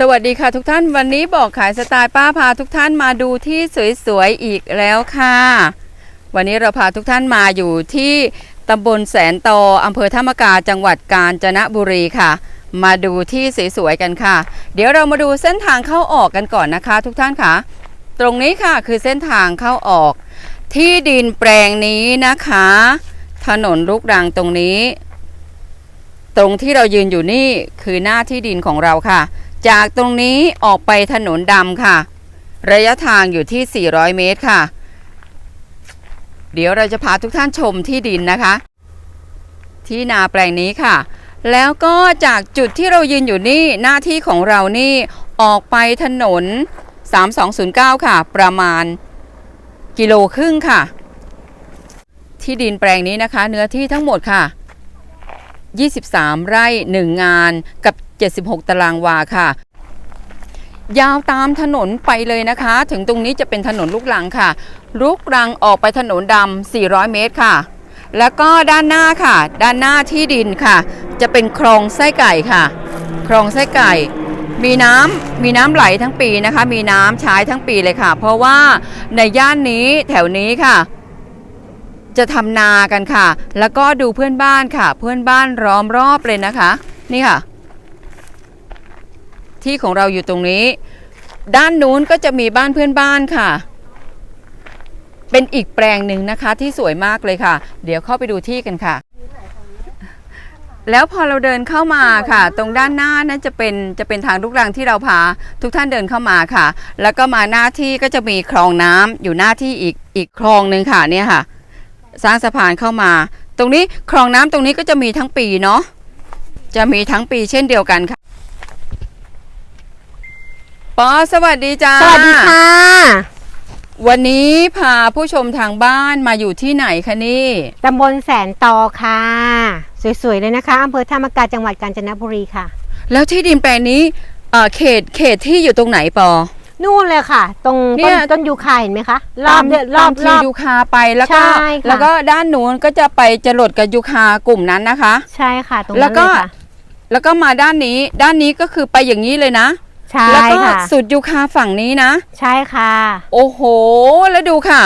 สวัสดีค่ะทุกท่านวันนี้บอกขายสไตล์ป้าพาทุกท่านมาดูที่สวยๆอีกแล้วค่ะ วันนี้เราพาทุกท่านมาอยู่ที่ตำบลแสนตออำเภอธรรมกาจังหวัดกาญจนบุรีค่ะ มาดูที่สวยๆกันค่ะ เดี๋ยวเรามาดูเส้นทางเข้าออกกันก่อนนะคะ ทุกท่านค่ะ ตรงนี้ค่ะคือเส้นทางเข้าออก ที่ดินแปลงนี้นะคะ ถนนลูกรังตรงนี้ ตรงที่เรายืนอยู่นี่คือหน้าที่ดินของเราค่ะ จากตรงนี้ออกไปถนนดำค่ะ ระยะทางอยู่ที่ 400 เมตรค่ะ เดี๋ยวเราจะพาทุกท่านชมที่ดินนะคะ ที่นาแปลงนี้ค่ะ แล้วก็จากจุดที่เรายืนอยู่นี่หน้าที่ของเรานี่ออกไปถนน 3209 ค่ะ ประมาณกิโลครึ่งค่ะ ที่ดินแปลงนี้นะคะ เนื้อที่ทั้งหมดค่ะ 23 ไร่ 1 งานกับ 76 ตารางวาค่ะ ยาวตามถนนไปเลยนะคะ ถึงตรงนี้จะเป็นถนนลูกรังค่ะ ลูกรังออกไปถนนดำ400 เมตรค่ะ แล้วก็ด้านหน้าค่ะ ด้านหน้าที่ดินค่ะ จะเป็นคลองไส้ไก่ค่ะ คลองไส้ไก่มีน้ำมีน้ำไหลทั้งปีนะคะ มีน้ำใช้ทั้งปีเลยค่ะ เพราะว่าในย่านนี้แถวนี้ค่ะ จะทำนากันค่ะ แล้วก็ดูเพื่อนบ้านค่ะ เพื่อนบ้านล้อมรอบเลยนะคะ นี่ค่ะ ที่ของเราอยู่ตรงนี้ ด้านนู้นก็จะมีบ้านเพื่อนบ้านค่ะ เป็นอีกแปลงหนึ่งนะคะที่สวยมากเลยค่ะ เดี๋ยวเข้าไปดูที่กันค่ะ แล้วพอเราเดินเข้ามาค่ะ ตรงด้านหน้านั้นจะเป็นจะเป็นทางลูกรังที่เราพา ทุกท่านเดินเข้ามาค่ะ แล้วก็มาหน้าที่ก็จะมีคลองน้ำอยู่หน้าที่อีกอีกคลองหนึ่งค่ะเนี่ยค่ะ สร้างสะพานเข้ามา ตรงนี้คลองน้ำตรงนี้ก็จะมีทั้งปีเนาะจะมีทั้งปีเช่นเดียวกันค่ะ ปอสวัสดีจ้าสวัสดีค่ะ วันนี้พาผู้ชมทางบ้านมาอยู่ที่ไหนคะนี่ตำบลแสนตอค่ะ สวยๆเลยนะคะอำเภอธรรมกาจังหวัดกาญจนบุรีค่ะ แล้วที่ดินแปลงนี้เอ่อเขตเขตที่อยู่ตรงไหนปอ นู่นเลยค่ะ ตรงเนี่ต้นย ต้นยูคาเห็นไหมคะรอบตามเนี่ยรอบตามรทีอบยูคาไปแล้วก็ ใช่ค่ะ แล้วก็ด้านนู้นก็จะไปจรดกับยูคากลุ่มนั้นนะคะ ใช่ค่ะ ตรงแล้นั้วนก็เลยค่ะแล้วก็มาด้านนี้ ด้านนี้ก็คือไปอย่างนี้เลยนะ ใช่แล้วก็ค่ะ สุดยูคาฝั่งนี้นะ ใช่ค่ะ โอ้โห แล้วดูค่ะ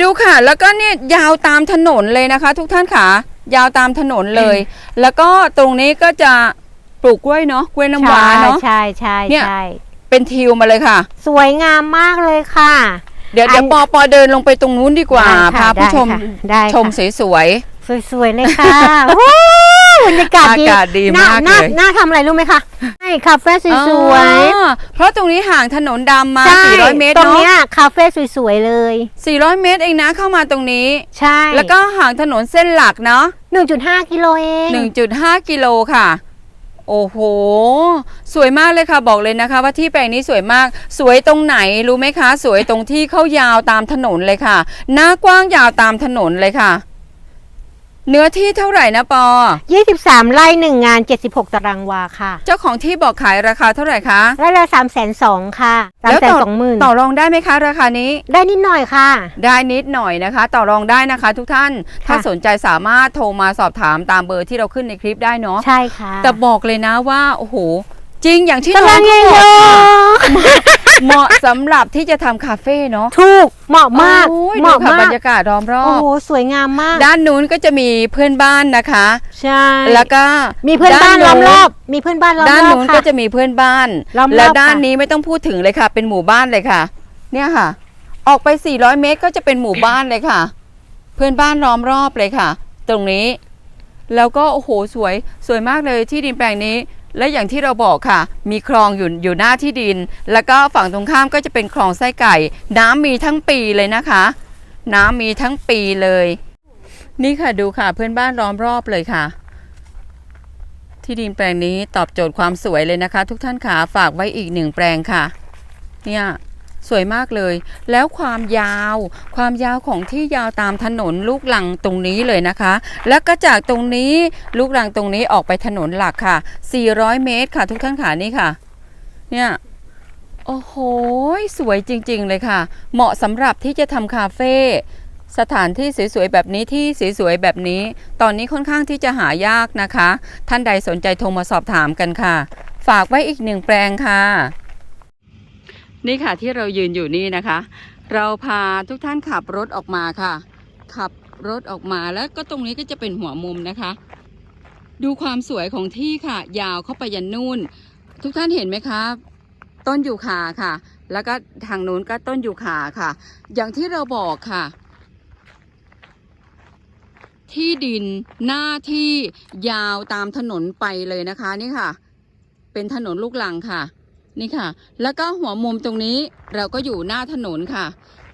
ดูค่ะ แล้วก็เนี่ยยาวตามถนนเลยนะคะ ทุกท่านค่ะ ยาวตามถนนเลย แล้วก็ตรงนี้ก็จะปลูกกล้วยเนาะกล้วยน้ำว้าเนาะ ใช่ใช่เนี่ย ใช่เป็นทิวมาเลยค่ะ สวยงามมากเลยค่ะ เดี๋ยวอันเดี๋ยวปอปอเดินลงไปตรงนู้นดีกว่า ได้ค่ะพาผู้ชมได้ค่ะชมสวยสวยๆเลยค่ะ วู้ บรรยากาศอากาศดีน่มากน่เลยน่าทำอะไรรู้ไหมคะใช่คาเฟ่ๆสวยอ๋อเพราะตรงนี้ห่างถนนดำมาๆใช่400 เมตรตรงเนาะเนี้ยคาเฟ่สวยๆเลย 400 เมตรเองนะเข้ามาตรงนี้ ใช่ แล้วก็ห่างถนนเส้นหลักเนาะ1.5 กิโลเอง 1.5 กิโลค่ะโอ้โห สวยมากเลยค่ะบอกเลยนะคะ ว่าที่แปลงนี้สวยมาก สวยตรงไหนรู้ไหมคะ สวยตรงที่เข้ายาวตามถนนเลยค่ะ หน้ากว้างยาวตามถนนเลยค่ะ เนื้อที่เท่าไหร่นะปอ 23ไร่หนึ่งงาน 76 ตารางวาค่ะเจ้าของที่บอกขายราคาเท่าไหร่คะ ไร่ละ3 2 0 0 0ค่ะ3แล้ว2 0ต่อ0 0 0ต่อรองได้ไหมคะราคานี้ ได้นิดหน่อยค่ะ ได้นิดหน่อยนะคะ ต่อรองได้นะคะ ทุกท่าน ถ้าค่ะสนใจสามารถโทรมาสอบถามตามเบอร์ที่เราขึ้นในคลิปได้เนาะ ใช่ค่ะ แต่บอกเลยนะว่า โอ้โห จริงอย่างที่ตาน้อรางงเขาเยบอะอก เหมาะสำหรับที่จะทำคาเฟ่เนาะๆถูกเหมาะมากโอ้ยเหดูมาะค่ะบมารกรยากาศล้อมรอโอ้บโหสวยงามมากด้านนู้นก็จะมีเพื่อนบ้านนะคะ ใช่แล้วก็มีเพื่อนบ้านล้อมรอบมีเพื่อนบ้านล้อมรอบด้านนู้นค่ะ ก็จะมีเพื่อนบ้านล้อมรอบแล้วด้านค่ะ นี้ไม่ต้องพูดถึงเลยค่ะ เป็นหมู่บ้านเลยค่ะ เนี่ยค่ะ ออกไป 400 เมตรก็จะเป็นหมู่บ้านเลยค่ะ เพื่อนบ้านล้อมรอบเลยค่ะ ตรงนี้ แล้วก็โอ้โหสวยสวยมากเลยที่ดินแปลงนี้ และอย่างที่เราบอกค่ะ มีคลองอยู่อยู่หน้าที่ดิน แล้วก็ฝั่งตรงข้ามก็จะเป็นคลองไส้ไก่ น้ำมีทั้งปีเลยนะคะ น้ำมีทั้งปีเลย นี่ค่ะดูค่ะเพื่อนบ้านล้อมรอบเลยค่ะ ที่ดินแปลงนี้ตอบโจทย์ความสวยเลยนะคะ ทุกท่านขาฝากไว้อีกหนึ่งแปลงค่ะ เนี่ย สวยมากเลย แล้วความยาวความยาวของที่ยาวตามถนนลูกหลังตรงนี้เลยนะคะ แล้วก็จากตรงนี้ลูกรังตรงนี้ออกไปถนนหลักค่ะ 400 เมตรค่ะ ทุกท่านขานี่ค่ะ เนี่ยโอ้โหสวยจริง ๆ เลยค่ะ เหมาะสำหรับที่จะทำคาเฟ่สถานที่สวยๆแบบนี้ที่สวยๆแบบนี้ ตอนนี้ค่อนข้างที่จะหายากนะคะ ท่านใดสนใจโทรมาสอบถามกันค่ะ ฝากไว้อีกหนึ่งแปลงค่ะ นี่ค่ะที่เรายืนอยู่นี่นะคะ เราพาทุกท่านขับรถออกมาค่ะ ขับรถออกมาแล้วก็ตรงนี้ก็จะเป็นหัวมุมนะคะ ดูความสวยของที่ค่ะ ยาวเข้าไปยันนู่น ทุกท่านเห็นไหมคะต้นยูคาค่ะ แล้วก็ทางนู้นก็ต้นยูคาค่ะ อย่างที่เราบอกค่ะ ที่ดินหน้าที่ยาวตามถนนไปเลยนะคะนี่ค่ะ เป็นถนนลูกลังค่ะ นี่ค่ะ แล้วก็หัวมุมตรงนี้เราก็อยู่หน้าถนนค่ะ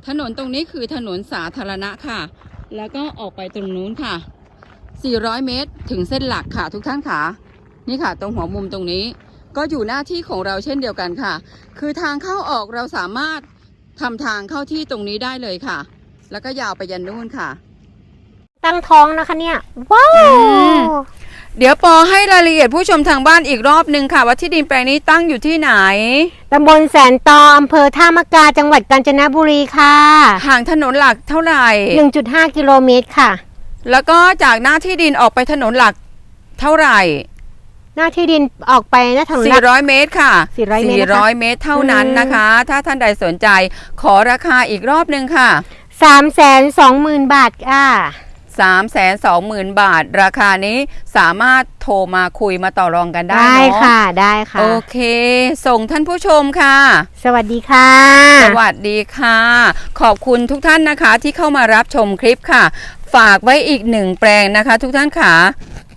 ถนนตรงนี้คือถนนสาธารณะค่ะ แล้วก็ออกไปตรงนู้นค่ะ 400 เมตรถึงเส้นหลักค่ะทุกท่านค่ะ นี่ค่ะ ตรงหัวมุมตรงนี้ ก็อยู่หน้าที่ของเราเช่นเดียวกันค่ะ คือทางเข้าออกเราสามารถทำทางเข้าที่ตรงนี้ได้เลยค่ะ แล้วก็ยาวไปยันนู่นค่ะ ตั้งท้องนะคะเนี่ย ว้าวอืม เดี๋ยวปอให้รายละเอียดผู้ชมทางบ้านอีกรอบหนึ่งค่ะ ว่าที่ดินแปลงนี้ตั้งอยู่ที่ไหน ตำบลแสนตออำเภอท่ามะกาจังหวัดกาญจนบุรีค่ะ ห่างถนนหลักเท่าไหร่ 1.5 กิโลเมตรค่ะ แล้วก็จากหน้าที่ดินออกไปถนนหลักเท่าไหร่ หน้าที่ดินออกไปนะถนนหลัก 400 เมตรค่ะ400เมตรนะคะ 400 เมตรเท่านั้นนะคะ ถ้าท่านใดสนใจขอราคาอีกรอบหนึ่งค่ะ 3 2 0 0 0 0 บาทค่ะ 320,000 บาท ราคานี้สามารถโทรมาคุยมาต่อรองกันได้ได้เนาะค่ะ ได้ค่ะ โอเค ส่งท่านผู้ชมค่ะ สวัสดีค่ะ สวัสดีค่ะ ขอบคุณทุกท่านนะคะที่เข้ามารับชมคลิปค่ะ ฝากไว้อีกหนึ่งแปลงนะคะ ทุกท่านค่ะ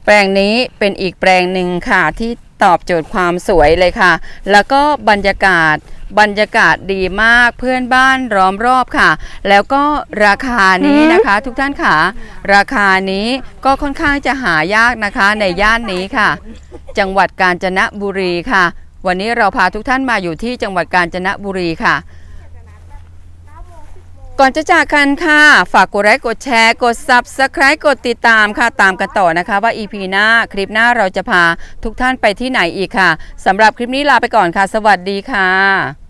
แปลงนี้เป็นอีกแปลงหนึ่งค่ะที่ตอบโจทย์ความสวยเลยค่ะ แล้วก็บรรยากาศ บรรยากาศดีมากเพื่อนบ้านล้อมรอบค่ะ แล้วก็ราคานี้นะคะ ทุกท่านค่ะ ราคานี้ก็ค่อนข้างจะหายากนะคะในย่านนี้ค่ะ จังหวัดกาญจนบุรีค่ะ วันนี้เราพาทุกท่านมาอยู่ที่จังหวัดกาญจนบุรีค่ะก่อนจะจากกันค่ะ ฝากกดไลค์กดแชร์ กด Subscribe กดติดตามค่ะ ตามกันต่อนะคะว่า EP หน้าคลิปหน้าเราจะพาทุกท่านไปที่ไหนอีกค่ะสำหรับคลิปนี้ลาไปก่อนค่ะ สวัสดีค่ะ